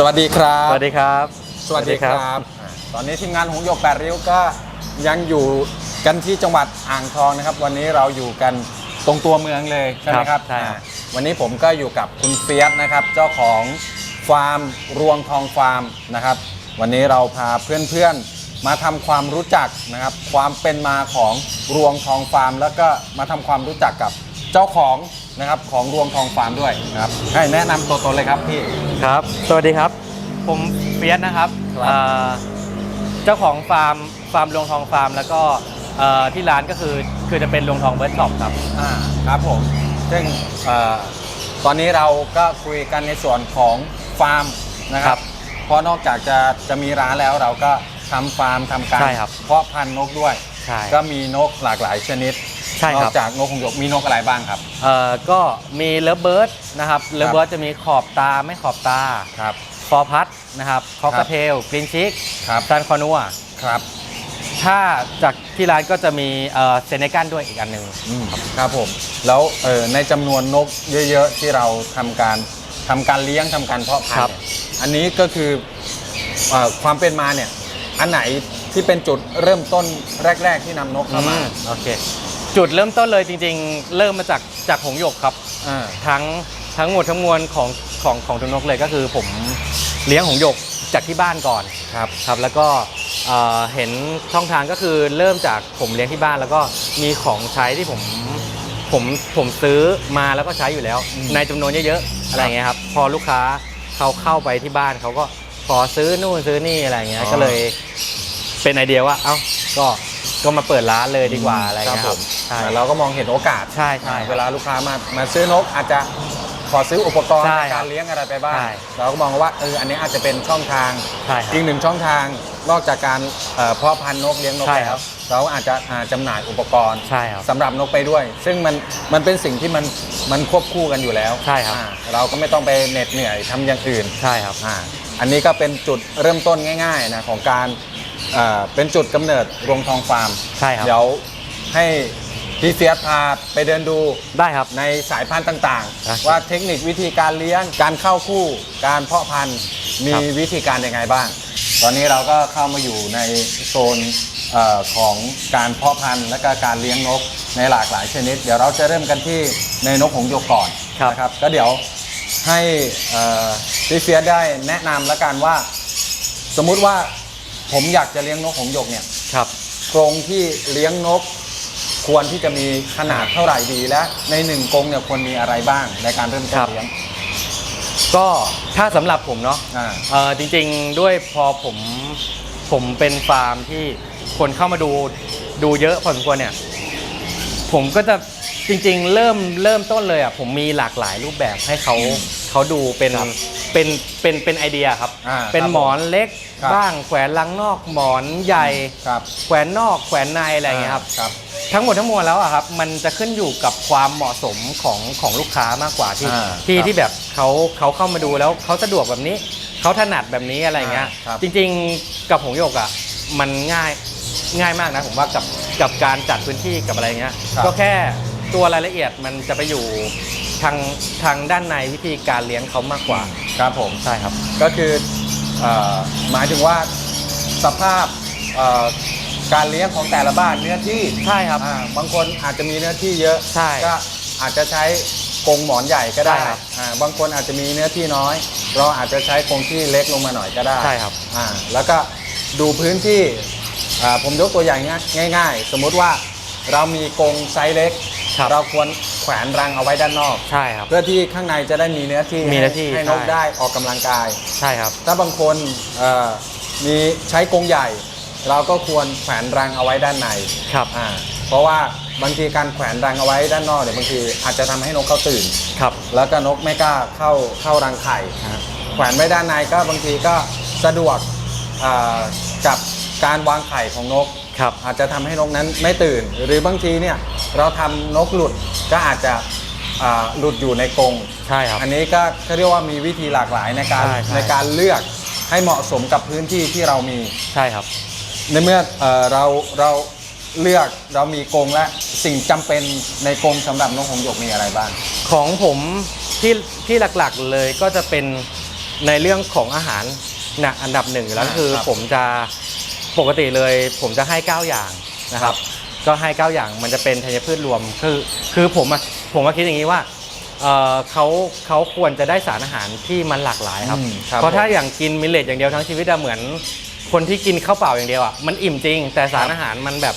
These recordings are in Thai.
สวัสดีครับ สวัสดีครับ สวัสดีครับอ่าตอนนี้ทีมงานหงส์โยกแปดริ้วก็ยังอยู่กันที่จังหวัดอ่างทองนะครับ วันนี้เราอยู่กันตรงตัวเมืองเลยใช่ไหมคครัรับบใช่ครับอ่าวันนี้ผมก็อยู่กับคุณเฟียสนะครับ เจ้าของฟาร์มรวงทองฟาร์มนะครับ วันนี้เราพาเพื่อนๆมาทำความรู้จักนะครับ ความเป็นมาของรวงทองฟาร์ม แล้วก็มาทำความรู้จักกับเจ้าของ นะครับของรวงทองฟาร์มด้วยนะครับให้แนะนำตัวตนเลยครับพี่ ครับ สวัสดีครับ ผมเฟียสนะครับครับ เอ่อเจ้าของฟาร์มฟาร์มรวงทองฟาร์ม แล้วก็เอ่อที่ร้านก็คือคือจะเป็นรวงทองเบิร์ดช็อปครับ อ่าครับผม ซึ่งเอ่อตอนนี้เราก็คุยกันในส่วนของฟาร์มนะคครัรับบเพราะนอกจากจะจะมีร้านแล้วเราก็ทำฟาร์มทำการใช่ครับ เพาะพันธุ์นกด้วย ใช่ ก็มีนกหลากหลายชนิดใช่นคอรักบจากนกหงส์หยกมีนกอะไรบ้างครับ เอ่อก็มีเลิฟเบิร์ดนะครับเลิฟเบิร์ดจะมีขอบตาไม่ขอบตาครับฟอร์พัทนะครับคอกครัระบเทลกรีนชิกครับซันคอนัวครับถ้าจากที่ร้านก็จะมีเอ่อเซเนกันด้วยอีกอันหนึ่งอืมครับผม แล้วเอ่อในจำนวนนกเยอะๆ ที่เราทำการทำการเลี้ยงทำการเพาะพันธุ์เนี่ยอันนี้ก็คือเอ่อความเป็นมาเนี่ย อันไหนที่เป็นจุดเริ่มต้นแรก ๆ ที่นำนกเข้ามาอืมโอเค จุดเริ่มต้นเลยจริง ๆ เริ่มมาจากจากหงส์หยกครับอ่า ทั้งทั้งหมดทั้งมวลของของของทุนนกเลยก็คือผมเลี้ยงหงส์หยกจากที่บ้านก่อนครับ ครับ แล้วก็เอ่อเห็นช่องทางก็คือเริ่มจากผมเลี้ยงที่บ้าน แล้วก็มีของใช้ที่ผมผมผมซื้อมาแล้วก็ใช้อยู่แล้ว อืม ในจำนวนเยอะๆอะไรเงี้ยครับพอลูกค้าเขาเข้าไปที่บ้านเขาก็ขอซื้อนู่นซื้อนี่อะไรเงี้ยก็เลย เป็นไอเดียว่า เอ้า ก็ ก็มาเปิดร้านเลยดีกว่าอะไรเงี้ยคครัรับบผมใช่เราก็มองเห็นโอกาสใช่ใช่ครับเวลาลูกค้ามามาซื้อนกอาจจะขอซื้ออุปกรณ์ใช่ในครัการบเลี้ยงอะไรไปบ้างใช่เราก็มองว่าเอออันนี้อาจจะเป็นช่องทางใช่ครับอีกหนึ่งช่องทางนอกจากการเอ่อเพาะพันธุ์นกเลี้ยงนกใช่แล้ครัวบเราอาจจะอ่าจำหน่ายอุปกรณ์ใช่ครับสำหรับนกไปด้วย ซึ่งมันมันเป็นสิ่งที่มันมันควบคู่กันอยู่แล้วใช่ครับอ่าเราก็ไม่ต้องไปเหน็ดเหนื่อยทำอย่างอื่นใช่ครับอ่าอันนี้ก็เป็นจุดเริ่มต้นง่ายๆนะของการเอ่อเป็นจุดกำเนิดรวงทองฟาร์มใช่ครับ เดี๋ยวให้พี่เฟียสพาไปเดินดูได้ครับ ในสายพันธุ์ต่างครับ ๆ ว่าเทคนิควิธีการเลี้ยง การเข้าคู่ การเพาะพันธุ์มีครับวิธีการยังไงบ้าง ตอนนี้เราก็เข้ามาอยู่ในโซนเออของการเพาะพันธุ์และก็การเลี้ยงนกในหลากหลายชนิด เดี๋ยวเราจะเริ่มกันที่ในนกหงส์หยกก่อน ครับ นะครับก็เดี๋ยวให้เอ่อพี่เฟียสได้แนะนำแล้วกันว่า สมมุติว่า ผมอยากจะเลี้ยงนกหงส์หยกเนี่ยครับ กรงที่เลี้ยงนก ควรที่จะมีขนาดเท่าไหร่ดีและ ในหนึ่งกรงเนี่ยควรมีอะไรบ้างในการเริ่มต้ครันบเลี้ยง ก็ถ้าสำหรับผมเนาะอ่า เออจริงๆด้วยพอผมผมเป็นฟาร์มที่คนเข้ามาดูดูเยอะพอสมควรเนี่ย ผมก็จะจริงๆ เริ่มเริ่มต้นเลยอะผมมีหลากหลายรูปแบบให้เขา เขาดูเป็นครับเป็นเป็นเป็นไอเดียครับ อ่าเป็นครับหมอนเล็กครับ บ้างแขวนลังนอกหมอนใหญ่ ครับแขวนนอกแขวนในอะไรอย่างเงี้ยครับ ครับ ทั้งหมดทั้งมวลแล้วอะครับมันจะขึ้นอยู่กับความเหมาะสมของของลูกค้ามากกว่าที่อ่าที่ครับที่แบบเขาเขาเข้ามาดูแล้วเขาสะดวกแบบนี้เขาถนัดแบบนี้อะไรเงี้ยอ่าครับ จริงๆกับหงส์หยกอะมันง่ายง่ายมากนะผมว่ากับกับการจัดพื้นที่กับอะไรเงี้ยครับก็แค่ ตัวรายละเอียดมันจะไปอยู่ทางทางด้านในวิธีการเลี้ยงเขามากกว่า ครับผม ใช่ครับ ก็คือเอ่อหมายถึงว่าสภาพเอ่อการเลี้ยงของแต่ละบ้านเนื้อที่ใช่ครับ อ่าบางคนอาจจะมีเนื้อที่เยอะ ใช่ ก็อาจจะใช้กรงหมอนใหญ่ก็ได้ใช่ครับอ่าบางคนอาจจะมีเนื้อที่น้อย เราอาจจะใช้กรงที่เล็กลงมาหน่อยก็ได้ใช่ครับ อ่าแล้วก็ดูพื้นที่อ่าผมยกตัวอย่างง่ายๆ สมมุติว่าเรามีกรงไซส์เล็ก ครับเราควรแขวนรังเอาไว้ด้านนอก ใช่ครับ เพื่อที่ข้างในจะได้มีเนื้อที่มีเนื้อที่ให้ให้นกใช่ ได้ออกกำลังกาย ใช่ครับ ถ้าบางคนเอ่อมีใช้กรงใหญ่ เราก็ควรแขวนรังเอาไว้ด้านในครับ อ่าเพราะว่าบางทีการแขวนรังเอาไว้ด้านนอกเนี่ยบางทีอาจจะทำให้นกเขาตื่น ครับ แล้วก็นกไม่กล้าเข้าเข้ารังไข่ฮะแขวนไว้ด้านในก็บางทีก็สะดวกอ่ากับการวางไข่ของนก ครับอาจจะทำให้นกนั้นไม่ตื่น หรือบางทีเนี่ยเราทำนกหลุดก็อาจจะอ่าหลุดอยู่ในกรงใช่ครับอันนี้ก็เขาเรียกว่ามีวิธีหลากหลายในการใช่ใช่ในการเลือกให้เหมาะสมกับพื้นที่ที่เรามีใช่ครับ ในเมื่อเอ่อเราเราเลือกเรามีกรงและสิ่งจำเป็นในกรงสำหรับนกหงส์หยกมีอะไรบ้างของผมที่ที่หลักๆเลยก็จะเป็นในเรื่องของอาหารนะอันดับหนึ่งอยู่แล้วอ่าก็คือครับผมจะ ปกติเลยผมจะให้ 9 อย่างนะครับ ก็ให้ 9 อย่างมันจะเป็นธัญพืชรวมคือคือผมอะผมมาคิดอย่างนี้ว่าเอ่อเขาเขาควรจะได้สารอาหารที่มันหลากหลายครับ อืมครับเพราะถ้าผมอย่างกินมิลเลตอย่างเดียวทั้งชีวิตอะเหมือน คนที่กินข้าวเปล่าอย่างเดียวอะมันอิ่มจริง แต่สารอาหารมันแบบ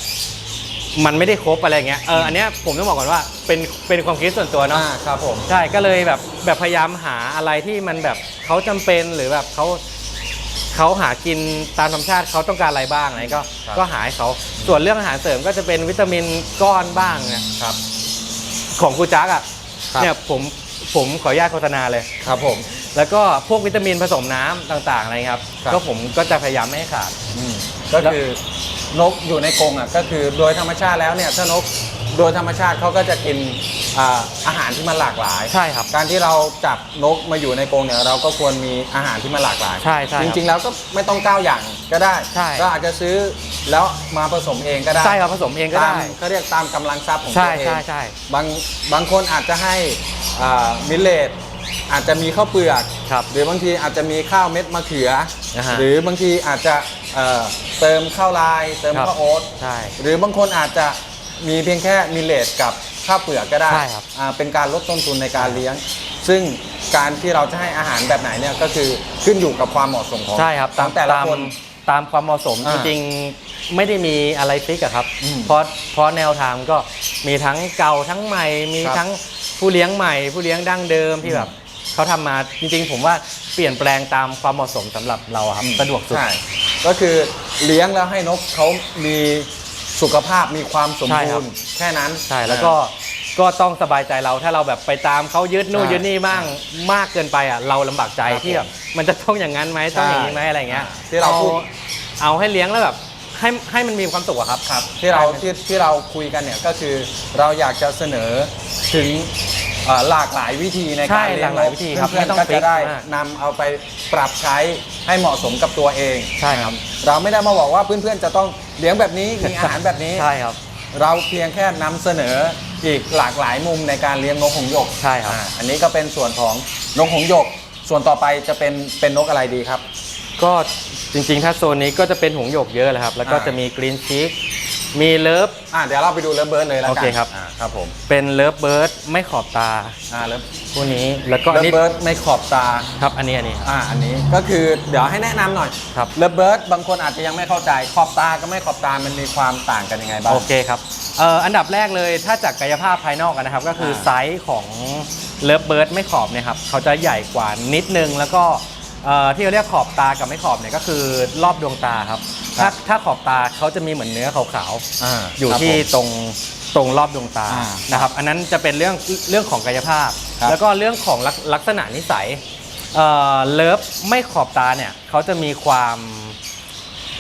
มันไม่ได้ครบอะไรอย่างเงี้ยเอออันเนี้ยผมต้องบอกก่อนว่าเป็นเป็นความคิดส่วนตัวเนาะ อ่าครับผม ใช่ก็เลยแบบแบบพยายามหาอะไรที่มันแบบเขาจำเป็นหรือแบบเขา เขาหากินตามธรรมชาติเขาต้องการอะไรบ้างอะไรก็ ครับ ก็หาให้เขาส่วนเรื่องอาหารเสริมก็จะเป็นวิตามินก้อนบ้างเนี่ยครับ ของกูจักอะครับ เนี่ยผมผมขออนุญาตโฆษณาเลย ครับผม แล้วก็พวกวิตามินผสมน้ำต่างๆอะไรครับ ครับ ก็ผมก็จะพยายามไม่ให้ขาดอืมก็คือ นกอยู่ในกรงอะก็คือโดยธรรมชาติแล้วเนี่ยถ้านกโดยธรรมชาติเขาก็จะกินอ่าอาหารที่มันหลากหลาย ใช่ครับ การที่เราจับนกมาอยู่ในกรงเนี่ยเราก็ควรมีอาหารที่มันหลากหลายใช่ใช่จครับริงๆแล้วก็ไม่ต้องก้าวอย่างก็ได้ใช่ ก็อาจจะซื้อแล้วมาผสมเองก็ได้ใช่ครับผสมเองก็ตามได้เขาเรียกตามกำลังทรัพย์ของใช่ตัวเอง ใช่ใช่ บางบางคนอาจจะให้มิลเลต อาจจะมีข้าวเปลือกครับหรือบางทีอาจจะมีข้าวเม็ดมะเขือนะฮะ หรือบางทีอาจจะเอ่อเติมข้าวลาย เติมครับข้าวโอ๊ต ใช่ หรือบางคนอาจจะมีเพียงแค่มิลเลตกับข้าวเปลือกก็ได้ใช่ครับอ่าเป็นการลดต้นทุนในการเลี้ยง ซึ่งการที่เราจะให้อาหารแบบไหนเนี่ยก็คือขึ้นอยู่กับความเหมาะสมของใช่ครับขตาอมงแต่ละตามคน ตามความเหมาะสมอ่าจริงๆไม่ได้มีอะไรฟิกอะครับ อืมเพราะเพราะแนวทางก็มีทั้งเก่าทั้งใหม่ มีครับทั้งผู้เลี้ยงใหม่ ผู้เลี้ยงดั้งเดิมที่แบบ เขาทำมาจริงๆ ผมว่าเปลี่ยนแปลงตามความเหมาะสมสำหรับเราอะครับสะดวกสุด ใช่ก็คือเลี้ยงแล้วให้นกเขามีสุขภาพมีความสมใช่บูครัรบณ์แค่นั้น ใช่แล้วก็ก็ต้องสบายใจเราถ้าเราแบบไปตามเขายึดนู่นใช่ยึดนี่มั่งมากเกินไปอะเราลำบากใจครับที่แบบมันจะต้องอย่างนั้นไหมต้องอย่างนี้ไหมอะไรเงี้ยที่เราพูดเอาเอาให้เลี้ยงแล้วแบบให้ให้มันมีความสุขอะครับ ครับที่เราที่ที่เราคุยกันเนี่ยก็คือเราอยากจะเสนอถึงเอ่อหลากหลายวิธีในใช่การเลี้ยงหลากหลายวิธีครับเพื่อนไม่ต้องๆก็ฟิจะกได้มาก นำเอาไปปรับใช้ให้เหมาะสมกับตัวเอง ใช่ครับเราไม่ได้มาบอกว่าเพื่อนๆจะต้องเลี้ยงแบบนี้มีอาหารแบบนี้ ใช่ครับ เราเพียงแค่นำเสนออีกหลากหลายมุมในการเลี้ยงนกหงส์หยกใช่ครับ อ่าอันนี้ก็เป็นส่วนของนกหงส์หยก ส่วนต่อไปจะเป็นเป็นนกอะไรดีครับ ก็จริงๆ ถ้าโซนนี้ก็จะเป็นหงส์หยกเยอะเลยครับ แล้วก็อ่า จะมีกรีนชีก มีเลิฟ อ่าเดี๋ยวเราไปดูเลิฟเบิร์ดเลยแล้วกันโอเคครับ อ่าครับผมเป็นเลิฟเบิร์ดไม่ขอบตาอ่าเลิฟพวกนี้แล้วก็อันเลิฟนี้เบิร์ดไม่ขอบตาครับอันนี้อันนี้ครับ อ่าอันนี้ก็คือเดี๋ยวให้แนะนำหน่อยครับ เลิฟเบิร์ดบางคนอาจจะยังไม่เข้าใจขอบตากับไม่ขอบตามันมีความต่างกันยังไงบ้าง โอเคครับเอ่ออันดับแรกเลยถ้าจากกายภาพภายนอกกันนะครับ ก็คืออ่าไซส์ของเลิฟเบิร์ดไม่ขอบเนี่ยครับเขาจะใหญ่กว่านิดนึงแล้วก็ เอ่อที่เราเรียกขอบตากับไม่ขอบเนี่ยก็คือรอบดวงตาครับ ถ้าถ้าขอบตาเขาจะมีเหมือนเนื้อขาวอ่าๆอยู่ครับที่ผม ตรงตรงรอบดวงตาอ่านะครับ อันนั้นจะเป็นเรื่องเรื่องของกายภาพ ครับ แล้วก็เรื่องของลักลักษณะนิสัยเอ่อเลิฟไม่ขอบตาเนี่ยเขาจะมีความ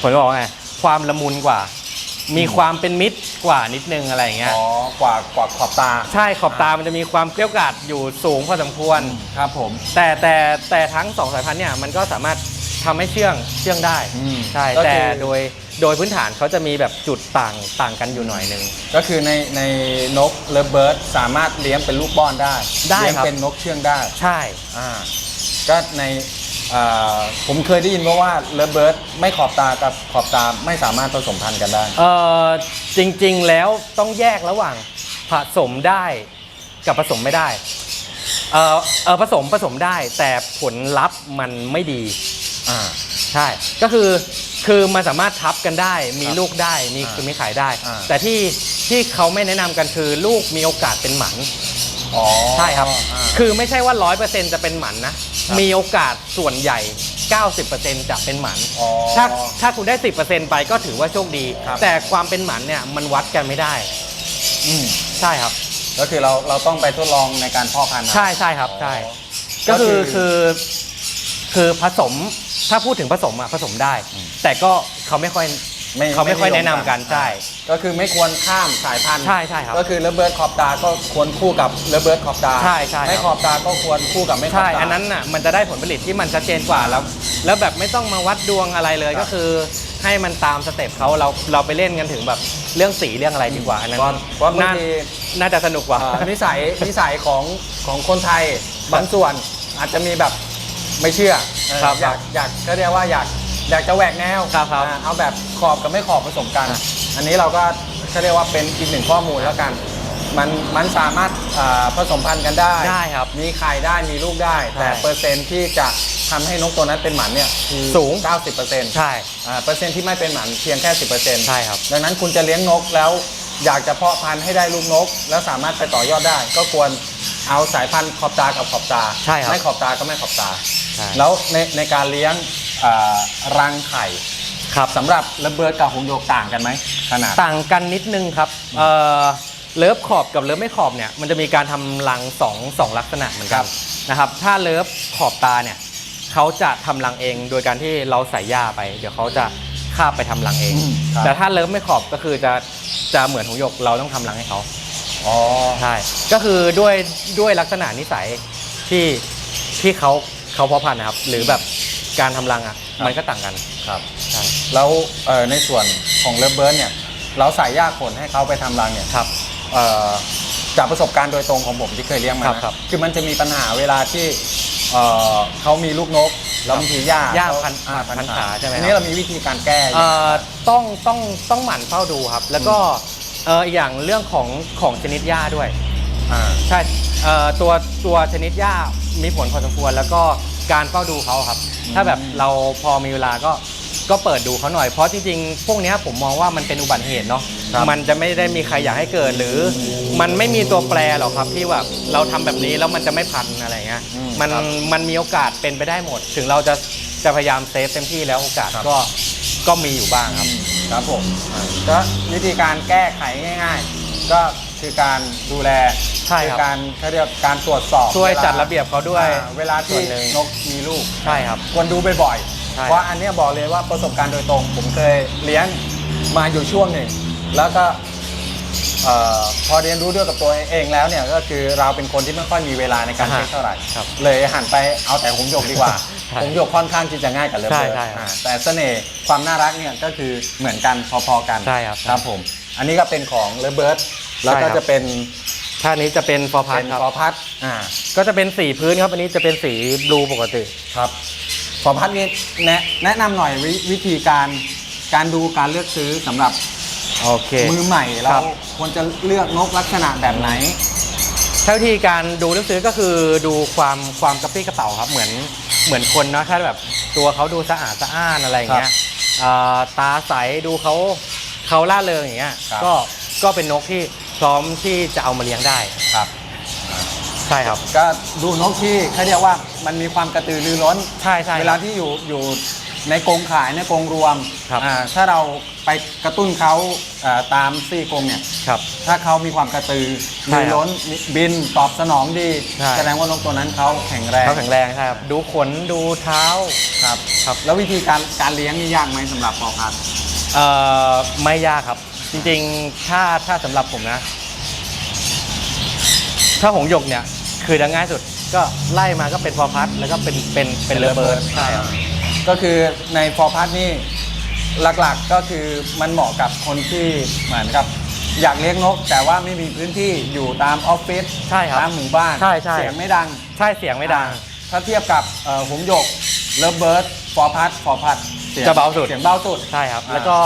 ผมจะบอกว่าไงความละมุนกว่า มีความเป็นมิตรกว่านิดนึงอะไรอย่างเงี้ยอ๋อกว่ากว่าขอบตาใช่ขอบตามันจะมีความเกลี้ยวกล่อมอยู่สูงพอสมควร ครับผม แต่แต่แต่ทั้งสองสายพันธุ์เนี่ยมันก็สามารถทำให้เชื่องเชื่องได้อืมใช่ก็คือ แต่โดยโดยพื้นฐานเขาจะมีแบบจุดต่างต่างกันอยู่หน่อยหนึง ก็คือในในนกเลิฟเบิร์ดสามารถเลี้ยงเป็นลูกบ้อนได้ได้เลี้ยงครับ เป็นนกเชื่องได้ใช่ อ่าก็ใน อ่าผมเคยได้ยินมาว่าเลิฟเบิร์ดไม่ขอบตากับขอบตาไม่สามารถผสมพันธุ์กันได้ เออจริงๆแล้วต้องแยกระหว่างผสมได้กับผสมไม่ได้เออเออผสมผสมได้แต่ผลลัพธ์มันไม่ดี อ่า ใช่ ก็คือ คือมันสามารถทับกันได้ มีครับลูกได้ มีอ่าคือมีขายได้ อ่า แต่ที่ที่เขาไม่แนะนำกันคือลูกมีโอกาสเป็นหมัน อ๋อใช่ครับอ่าคือไม่ใช่ว่า 100%จะเป็นหมันนะ ครับ มีโอกาสส่วนใหญ่ 90%จะเป็นหมัน อ๋อ ถ้าถ้าคุณได้ 10%ไปก็ถือว่าโชคดี ครับ แต่ความเป็นหมันเนี่ยมันวัดกันไม่ได้ อืมใช่ครับ ก็คือเราเราต้องไปทดลองในการเพ่อพันธุ์เอาใช่ใช่ครับใช่ อ๋อ ก็คือก็คือคือคือผสมถ้าพูดถึงผสมอะผสมได้ อืมแต่ก็เขาไม่ค่อย เขาไม่ค่อยแนะนำกันใช่ ก็คือไม่ควรข้ามสายพันธุ์ใช่ใช่ครับก็คือเลิฟเบิร์ดขอบตาก็ควรคู่กับเลิฟเบิร์ดขอบตาใช่ใช่ครับ ไม่ขอบตาก็ควรคู่กับไม่ขอบใช่ ตา อันนั้นน่ะมันจะได้ผลผลิตที่มันชัดเจนกว่าแล้ว แล้วแบบไม่ต้องมาวัดดวงอะไรเลยครับ ก็คือ ให้มันตามสเต็ปเขาเราเราไปเล่นกันถึงแบบเรื่องสีเรื่องอะไรดีกว่าอันนั้นเพราะเพราะบางน่าที น่าจะสนุกกว่า เอ่อนิสัยนิสัยของของคนไทยบางส่วนอาจจะมีแบบไม่เชื่อเออครับอยากอยากก็เรียกว่าอยาก อยากจะแหวกแนวครับครับอ่าเอาแบบขอบกับไม่ขอบผสมกัน อะ อันนี้เราก็เขาเรียกว่าเป็นอีกหนึ่งข้อมูลแล้วกัน มันมันสามารถอ่าผสมพันธุ์กันได้ ได้ครับ มีไข่ได้มีลูกได้ ใช่แต่เปอร์เซ็นต์ที่จะทำให้นกตัวนั้นเป็นหมันเนี่ยคือสูง 90%ใช่อ่าเปอร์เซ็นต์ที่ไม่เป็นหมันเพียงแค่ 10%ใช่ครับ ดังนั้นคุณจะเลี้ยงนกแล้วอยากจะเพาะพันธุ์ให้ได้ลูกนก แล้วสามารถไปต่อยอดได้ ก็ควรเอาสายพันธุ์ขอบตากับขอบตาใช่ครับไม่ขอบตาก็ไม่ขอบตา ใช่แล้วในในการเลี้ยง อ่ารังไข่ครับสำหรับระเบิดกับหงส์โยกต่างกันไหมขนาด ต่างกันนิดนึงครับเอ่อเลิฟขอบกับเลิฟไม่ขอบเนี่ยมันจะมีการทำรังสองสองลักษณะเหมือนกัครันบ นะครับ ถ้าเลิฟขอบตาเนี่ยเขาจะทำรังเองโดยการที่เราใส่หญ้าไป เดี๋ยวเขาจะคาบไปทำรังเองอืมครับแต่ถ้าเลิฟไม่ขอบก็คือจะจะเหมือนหงส์หยกเราต้องทำรังให้เขา อ๋อ ใช่ ก็คือด้วยด้วยลักษณะนิสัยที่ที่เขาเขาเพาะพันธุ์นะครับ หรือแบบ การทำรังอะมันก็ต่างกันครับ ใช่แล้วเอ่อในส่วนของเลเบิร์ดเนี่ย เราใส่หญ้าขนให้เขาไปทำรังเนี่ยครับ เอ่อจากประสบการณ์โดยตรงของผมที่เคยเลี้ยงมาครับนะครับคือมันจะมีปัญหาเวลาที่เอ่อเขามีลูกนกแล้วบางทีหญ้าหญ้าเขพันอ่พันขาใช่ไหมอันครับนี้เรามีวิธีการแก้ยังไง เอ่อต้องต้องต้องหมั่นเฝ้าดูครับ แล้วก็เอ่ออีกอย่างเรื่องของของชนิดหญ้าด้วย อ่า ใช่เอ่อตัวตัวชนิดหญ้ามีผลพอสมควร แล้วก็ การเฝ้าดูเขาครับ ถ้าแบบเราพอมีเวลาก็ก็เปิดดูเขาหน่อยเพราะจริงๆ พวกเนี้ยผมมองว่ามันเป็นอุบัติเหตุเนาะครับมันจะไม่ได้มีใครอยากให้เกิดหรือ มันไม่มีตัวแปรหรอกครับที่แบบเราทำแบบนี้แล้วมันจะไม่พันอะไรเงี้ยอืมมันครับมันมีโอกาสเป็นไปได้หมด ถึงเราจะจะพยายามเซฟเต็มที่แล้วโอกาสครับ ก็ก็มีอยู่บ้างครับ ครับผมอ่าก็วิธีการแก้ไขง่าย ๆ ก็ คือการดูแลใช่ครับ อการเขาเรียกการตรวจสอบช่วยลาจัดระเบียบเขาด้วยอ่าเวลาที่ส่วนหนึ่งนกมีลูก ใช่ครับ ควรดูบ่อยใช่ ๆ เพราะอันเนี้ยบอกเลยว่าประสบการณ์โดยตรง ผมเคยเลี้ยงมาอยู่ช่วงหนึ่ง แล้วก็เอ่อพอเรียนรู้ด้วยกับตัวเองแล้วเนี่ยก็คือเราเป็นคนที่ไม่ค่อยมีเวลาในการอ่าฮะเช็คเท่าไหร่ ครับเลยหันไปเอาแต่หงส์หยกดีกว่าใช่หงส์หยกค่อนข้างที่จะง่ายกับเลิฟใช่เบิร์ดใช่ครับอ่าแต่เสน่ห์ความน่ารักเนี่ยก็คือเหมือนกันพอๆกันใช่ครับ ครับผม อันนี้ก็เป็นของเลิฟเบิร์ด แล้วก็ใช่ครับ จะเป็นท่านี้จะเป็นฟอร์พัเป็ทนครับ ฟอร์พัทอ่าก็จะเป็นสีพื้นครับ อันนี้จะเป็นสีบลูปกติ ครับฟอร์พัทนี่แนะแนะนำหน่อยวิวิธีการการดูการเลือกซื้อสำหรับโอเค มือใหม่คเรารับ ควรจะเลือกนกลักษณะแบบไหน ถ้าวิธีการดูหนังสือก็คือดูความความกระปรี้กระเป๋าครับ เหมือนเหมือนคนนะถ้าแบบตัวเขาดูสะอาดสะอ้านอะไรอย่างเงี้ยอ่าตาใสดูเขาเขาล่าเริงอย่างเงี้ย ครับ ก็ก็เป็นนกที่ พร้อมที่จะเอามาเลี้ยงได้ ครับ ใช่ครับ ก็ดูนกที่เขาเรียกว่ามันมีความกระตือรือร้น ใช่ใช่เวลาที่อยู่อยู่ในกรงขายในกรงรวมครับอ่าถ้าเราไปกระตุ้นเขาอ่าตามซี่กรงเนี่ย ครับ ถ้าเขามีความกระตือใช่รือครับร้นบินตอบสนองดี ใช่ แสดงว่านกตัวนั้นเขาแข็งแรงเขาแข็งแรงใช่ครับ ดูขนดูเท้า ครับ ครับ แล้ววิธีการการเลี้ยงนี่ยากไหมสำหรับปอพัดเอ่อไม่ยากครับ จริงๆ ถ้าถ้าสำหรับผมนะ ถ้าหงส์หยกเนี่ย คือจะง่ายสุดก็ไล่มาก็เป็นฟอร์พัทแล้วก็เป็นเป็นเป็นเลเบิร์ดใช่ครับ ก็คือในฟอร์พัทนี่หลักๆก็คือมันเหมาะกับคนที่เหมือนกับ อยากเลี้ยงนก แต่ว่าไม่มีพื้นที่อยู่ตามออฟฟิศใช่ครับตามหมู่บ้านใช่ใช่ เสียงไม่ดังใช่เสียงไม่ดัง อ่าถ้าเทียบกับเอ่อหงส์หยกเลิฟเบิร์ดฟอร์พัทฟอร์พัทจะเบาสุด เสียงเบาสุด ใช่ครับ อ่า แล้วก็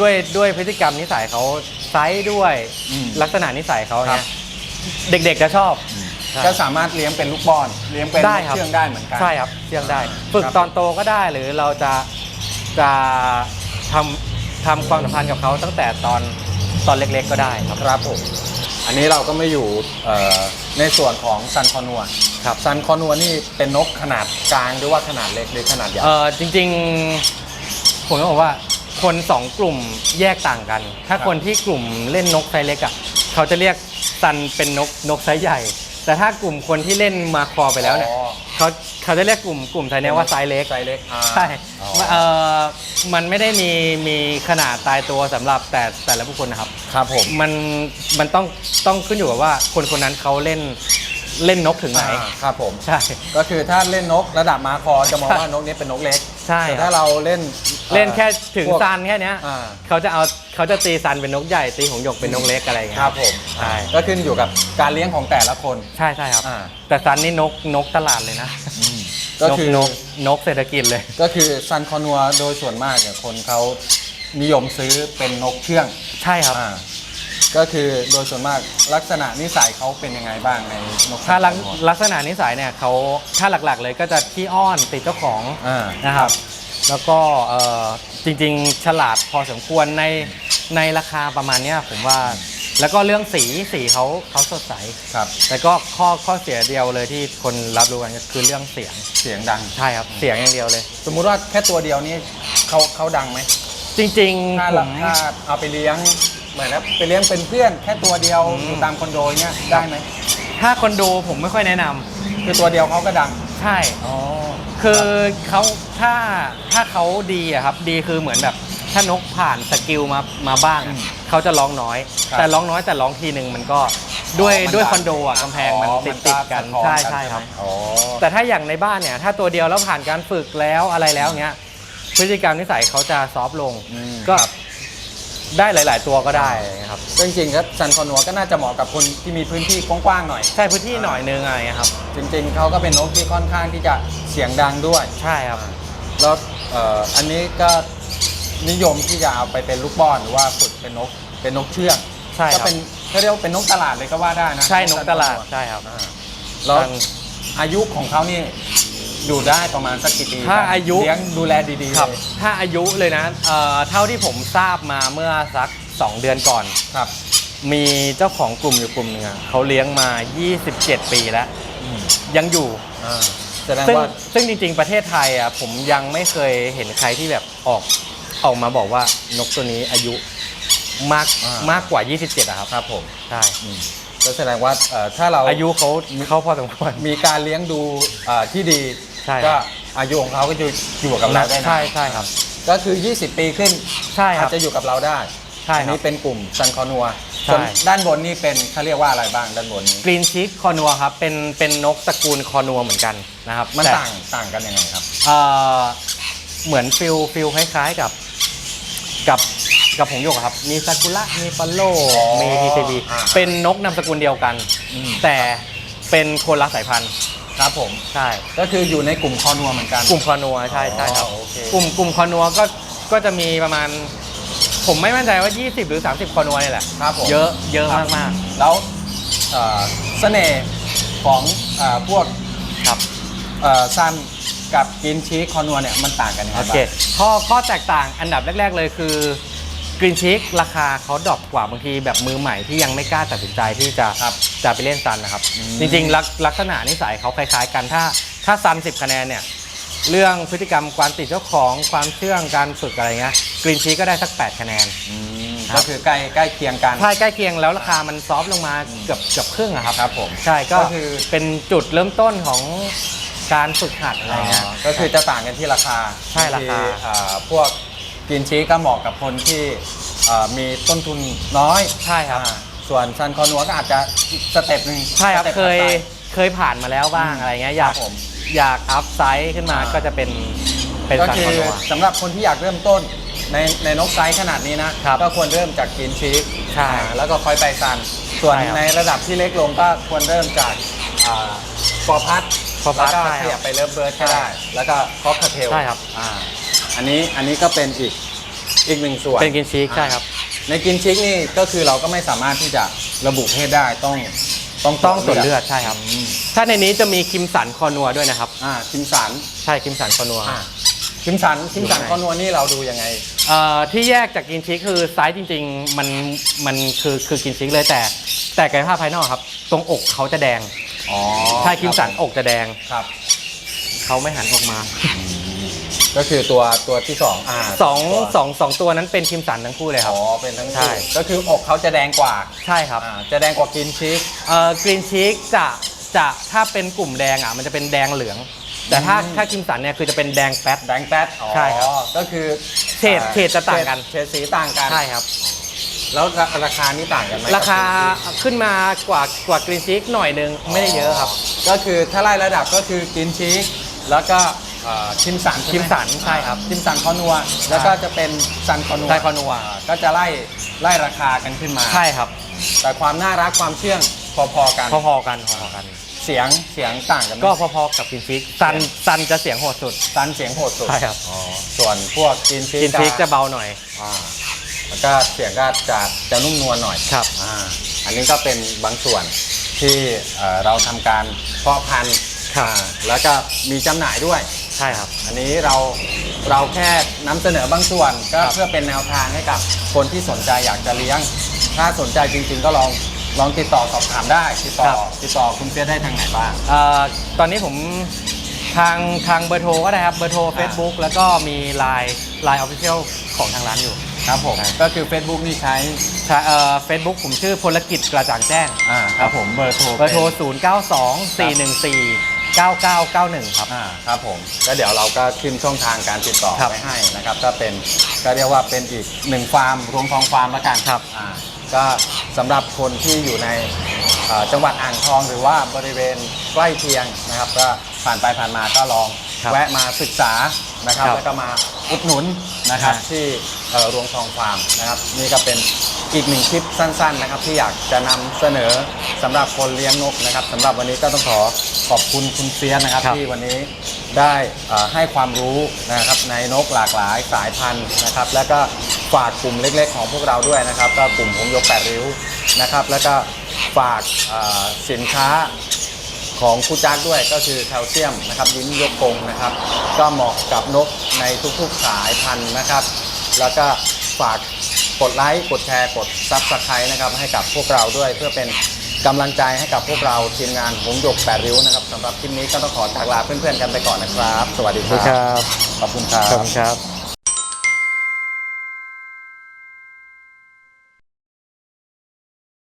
ด้วยด้วยพฤติกรรมนิสัยเขาไซส์ด้วยอืมลักษณะนิสัยเขาครัเนี่บยเด็กๆจะชอบใช่ก็สามารถเลี้ยงเป็นลูกบอลเลี้ยงเป็นได้นกครับ เชื่องได้เหมือนกัน ใช่ครับเชื่องได้ ฝึกครับ ตอนโตก็ได้หรือเราจะจะทำทำความสัมพันธ์กับเขาตั้งแต่ตอนตอนเล็กๆก็ได้ครับ ครับผมอันนี้เราก็ไม่อยู่เอ่อในส่วนของซันคอนัวครับซันคอนัวนี่เป็นนกขนาดกลางหรือว่าขนาดเล็กหรือขนาดใหญ่ เออจริงๆ ผมต้องบอกว่า คนสองกลุ่มแยกต่างกัน ถ้าครับคนที่กลุ่มเล่นนกไซส์เล็กอะเขาจะเรียกซันเป็นนกนกไซส์ใหญ่ แต่ถ้ากลุ่มคนที่เล่นมาคอไปแล้วเนี่ยอ๋อ เขาเขาจะเรียกกลุ่มกลุ่มไซส์เนี้ยว่าไซส์เล็ก ไซส์เล็กอ่าใช่อ๋อเออมันไม่ได้มีมีขนาดตายตัวสำหรับแต่แต่ละบุคคลนะครับ ครับผม มันมันต้องต้องขึ้นอยู่กับว่าคนคนนั้นเขาเล่นเล่นนกถึงไหน อ่าครับผม ใช่ ก็คือถ้าเล่นนกระดับมาคอจะมองใช่ว่านกนี้เป็นนกเล็กใช่แต่ครัถ้าบเราเล่น เล่นแค่อ่อถึงพวกซันแค่เนี้ยอ่า เขาจะเอาเขาจะตีซันเป็นนกใหญ่ตีหงส์หยกเป็นนกเล็กอะไรอย่างเงี้ยครับผมใช่ ก็ขึ้นอยู่กับการเลี้ยงของแต่ละคน ใช่ใช่ครับ อ่า แต่ซันนี่นกนกตลาดเลยนะอืมก็คือนกนกเศรษฐกิจเลย ก็คือซันคอนัวโดยส่วนมากเนี่ยคนเขานิยมซื้อเป็นนกเชื่องใช่ครับ อ่าก็คือโดยส่วนมากลักษณะนิสัยเขาเป็นยังไงบ้างในนกถ้าลักซันคอนัวลักษณะนิสัยเนี่ยเขาถ้าหลักๆเลยก็จะขี้อ้อนติดเจ้าของอ่านะครับ แล้วก็เอ่อจริงๆฉลาดพอสมควรในในราคาประมาณเนี้ยผมว่า แล้วก็เรื่องสีสีเขาเขาสดใสครับ แต่ก็ข้อข้อเสียเดียวเลยที่คนรับรู้กันก็คือเรื่องเสียงเสียงดังใช่ครับเสียงอย่างเดียวเลย สมมุติว่าแค่ตัวเดียวนี่เขาเขาดังไหมจริงถ้าๆผเรามถ้าเอาไปเลี้ยงเหมือนนะไปเลี้ยงเป็นเพื่อนแค่ตัวเดียวอืมอยู่ตามคอนโดเนี้ยได้ไหมถ้าคนดูผมไม่ค่อยแนะนำคือตัวเดียวเขาก็ดัง ใช่ อ๋อ คือเขาถ้าถ้าเขาดีอะครับดีคือเหมือนแบบถ้านกผ่านสกิลมามาบ้างอะเขาจะร้องน้อยแต่ร้องน้อยแต่ร้องทีหนึ่งมันก็ด้วยด้วยคอนโดอะกำแพงมันติดติดๆกันใช่ใช่ครับ อ๋อ แต่ถ้าอย่างในบ้านเนี่ยถ้าตัวเดียวแล้วผ่านการฝึกแล้วอะไรแล้วเงี้ยพฤติกรรมนิสัยเขาจะซอฟต์ลง อืมก็ ได้หลาย ๆ ตัวก็ได้ครับซึ่งจริงๆก็ซันคอนัวก็น่าจะเหมาะกับคนที่มีพื้นที่กว้างๆหน่อย ใช่พื้นที่หน่อยนึงอะไรเงี้ยครับ จริงๆเขาก็เป็นนกที่ค่อนข้างที่จะเสียงดังด้วย ใช่ครับ แล้วเอ่ออันนี้ก็นิยมที่จะเอาไปเป็นลูกบอลหรือว่าฝึกเป็นนกเป็นนกเชื่องใช่ครับ ก็เป็นเขาเรียกว่าเป็นนกตลาดเลยก็ว่าได้นะใช่นกตลาดซัคอนัวใช่ครับ อ่าแล้วทาง อายุของเขานี่ อยู่ได้ประมาณสักกี่ปีถ้าอายุ เลี้ยงดูแลดีๆครับ เลยถ้าอายุเลยนะเอ่อเท่าที่ผมทราบมาเมื่อสัก 2 เดือนก่อน ครับ มีเจ้าของกลุ่มอยู่กลุ่มหนึงอะเขาเลี้ยงมา 27 ปีแล้วยังอยู่ อ่าแสดงซึ่งว่า ซึ่งจริงๆ ประเทศไทยอะผมยังไม่เคยเห็นใครที่แบบออกออกมาบอกว่านกตัวนี้อายุมากอ่าม มากกว่า 27อะครับครับผมใช่อืมก็แสดงว่าเอ่อถ้าเราอายุเขาเขาพอสมควรมีการเลี้ยงดูเอ่อที่ดี ใช่ครับ ก็อายุของเขาก็จะอยู่กับเราได้นะใช่ใช่ครับ ก็คือ 20 ปีขึ้นใช่คอารัจบจะอยู่กับเราได้ใช่อันครันี้บเป็นกลุ่มซันคอนัวใช่ ส่วนด้านบนนี่เป็นเขาเรียกว่าอะไรบ้างด้านบนนี้กรีนชิคคอนัวครับเป็นเป็นนกตระกูลคอนัวเหมือนกันนะครับมันแต่ต่างต่างกันยังไงครับ เอ่อเหมือนฟิลฟิลคล้ายๆกับ กับกับผงโยกอะครับ มีซากุระมีฟอลโล่อ๋อมีทีซีบีอ่า เป็นนกนามสกุลเดียวกันอืมแต่เป็นคนละสายพันธุ์ ครับผม ใช่ ก็คืออยู่ในกลุ่มคอนัวเหมือนกัน กลุ่มคอนัวใช่ใช่ครับ อ๋อโอเค กลุ่มกลุ่มคอนัวก็ก็จะมีประมาณ ผมไม่มั่นใจว่า 20 หรือ 30 คอนัวนี่แหละ ครับผม เยอะเยอะครับมากแล้วเอ่อเสน่ห์ของเอ่อพวกๆครับ เอ่อซันกับกินชีสคอนัวเนี่ยมันต่างกันยังไงโอบ้าเคงข้อข้อแตกต่างอันดับแรก ๆ เลยคือ กรีนชิคราคาเขาดรอปกว่าบางทีแบบมือใหม่ที่ยังไม่กล้าตัดสินใจที่จะครับจะไปเล่นซันนะครับอืมจริงๆลักลักษณะนิสัยเขาคล้ายๆกันถ้าถ้าซัน10คะแนนเนี่ยเรื่องพฤติกรรมความติดเจ้าของความเชื่องการฝึกอะไรเงี้ยกรีนชีคก็ได้สัก 8 คะแนนอืมครับก็คือใกล้ใกล้เคียงกันใช่ใกล้เคียงแล้วราคามันซอฟต์ลงมาเกือบเกือบครึ่งอะครับครับผมใช่ก็ก็คือเป็นจุดเริ่มต้นของการฝึกหัดอะไรเงี้ยอ๋อก็คือจะต่างกันที่ราคาใช่ราคาบงทีอ่าพวก กินชีสก็เหมาะกับคนที่อ่ามีต้นทุนน้อยใช่ครับ อ่าส่วนซันคอนัวก็อาจจะอีกสเต็ปหนึ่งใช่ครับสต็ปเคยถัดไป เคยผ่านมาแล้วบ้างอืมอะไรเงี้ยอยากครับผมอยากอัพไซด์ขึ้นมาอ่า ก็จะเป็นเป็นก็ซันคืคออนัวสำหรับคนที่อยากเริ่มต้นในในนกไซส์ขนาดนี้นะครับก็ควรเริ่มจากกินชีสใช่อ่าแล้วก็ค่อยไปซัน ส่วนใช่ครับในระดับที่เล็กลงก็ควรเริ่มจากฟอร์พัท Four แล้ว Pass ก็ใช่ขครับยับไปเริ่มเบิร์ดก็ได้ แล้วก็คอกเทลใช่ครับ อ่า อันนี้อันนี้ก็เป็นอีกอีกหนึ่งส่วนเป็นกินชีคใช่ครับ ในกินชิกนี่ก็คือเราก็ไม่สามารถที่จะระบุเพศได้ต้องต้องต้องตรวจเลือดใช่ครับอืมถ้าในนี้จะมีคิมสันคอนัวด้วยนะครับ อ่าคิมสันใช่คิมสันคอนัวอ่าคิมสันคิมสันดูไหนคอนวนี่เราดูยังไงเอ่อที่แยกจากกินชิคคือไซส์จริง ๆ มันมันคือคือกินชิคเลยแต่ แต่กายภาพภายนอกครับ ตรงอกเขาจะแดงอ๋อใช่คิมสันอกจะแดงครับเขาไม่หันออกมา ก็คือตัวตัวที่สองอ่าสองตัวสองสองตัวนั้นเป็นคิมสันทั้งคู่เลยครัอ๋บ อเป็นทั้งใช่ คู่ก็คืออกเขาจะแดงกว่าใช่ครับอ่าจะแดงกว่ากินชิกเอ่อกรีนชีคจะจะถ้าเป็นกลุ่มแดงอะมันจะเป็นแดงเหลือง แต่ถ้าอืม ถ้าคิมสันเนี่ยคือจะเป็นแดงแป๊ด แดงแป๊ดอ๋อใช่ครับก็คือเฉดเฉดจะต่างกัน เฉดสีต่างกัน ใช่ครับ แล้วราราคานี่ต่างกันไหมราคากับขึ้นมากว่ากว่ากรีนชีคหน่อยนึง ไม่ได้เยอะครับ ก็คือถ้าไล่ระดับก็คือกินชีสแล้วก็ เอ่อคิมสันใช่ไหคิมสันใช่ครับคิมสันคอนัว แล้วก็จะเป็นซันคอนัวซันคอนัวาก็จะไล่ไล่ราคากันขึ้นมา ใช่ครับ แต่ความน่ารักความเชื่องพอๆกัน พอๆกันพอๆกัน เสียงเสียงต่างกันไหมก็พอๆกับกินฟิกซันซันจะเสียงโหดสุดซันเสียงโหดสุดใช่ครับ อ๋อส่วนพวกกินฟิกกินฟิกจะเบาหน่อยอ่าแล้วก็เสียงก็จะจะนุ่มนวลหน่อย ครับ อ่าอันนี้ก็เป็นบางส่วนที่เอ่อเราทำการเพาะพันธุ์ครับ อ่าแล้วก็มีจำหน่ายด้วย ใช่ครับ อันนี้เราเราแค่นำเสนอบางส่วนก็ครับ เพื่อเป็นแนวทางให้กับคนที่สนใจอยากจะเลี้ยง ถ้าสนใจจริงๆก็ลองลองติดต่อสอบถามได้ ติดต่อติดต่อคุณเฟียสได้ทางไหนบ้าง เอ่อตอนนี้ผมทางทางเบอร์โทรก็ได้ครับเบอร์โทร Facebook แล้วก็มี Line Line Official ของทางร้านอยู่ ครับผม ก็คือ Facebook นี่ใช้ใช่เอ่อ Facebook ผมชื่อพลกิจกระจ่างแจ้ง อ่าครับผมเบอร์โทรเบอร์โทร 0 9 2 4 1 4 9 9 9 1 ครับ อ่าครับผมก็เดี๋ยวเราก็ขึ้นช่องทางการติดต่อครับไว้ให้นะครับก็เป็นก็เรียกว่าเป็นอีกหนึ่งฟาร์มรวมทองฟาร์มแล้วกันครับอ่าก็สำหรับคนที่อยู่ในเอ่อจังหวัดอ่างทองหรือว่าบริเวณใกล้เคียงนะครับ ก็ผ่านไปผ่านมาก็ลอง ครับแวะมาศึกษานะครับครับแล้วก็มาอุดหนุนนะครับอ่าที่เอ่อรวงทองฟาร์มนะครับนี่ก็เป็นอีกหนึ่งคลิปสั้นๆนะครับที่อยากจะนำเสนอสำหรับคนเลี้ยงนกนะครับสำหรับวันนี้ก็ต้องขอขอบคุณคุณเฟียสนะครับครับที่วันนี้ได้เอ่อให้ความรู้นะครับในนกหลากหลายสายพันธุ์นะครับ แล้วก็ฝากกลุ่มเล็ก ๆ ของพวกเราด้วยนะครับ ก็กลุ่มหงส์ยกแปดริ้วนะครับ แล้วก็ฝากเอ่อสินค้า ของคูจักด้วยก็คือแคลเซียมนะครับยิ้มยกกงนะครับ ก็เหมาะกับนกในทุกๆสายพันธุ์นะครับ แล้วก็ฝากกดไลค์กดแชร์กดซับสไครต์นะครับให้กับพวกเราด้วยเพื่อเป็นกำลังใจให้กับพวกเราทีมงานหงส์หยกแปดริ้วนะครับสำหรับคลิปนี้ก็ต้องขอจากลาเพื่อนๆกันไปก่อนนะครับ สวัสดีครับ ขอบคุณครัขอบบคุณครับ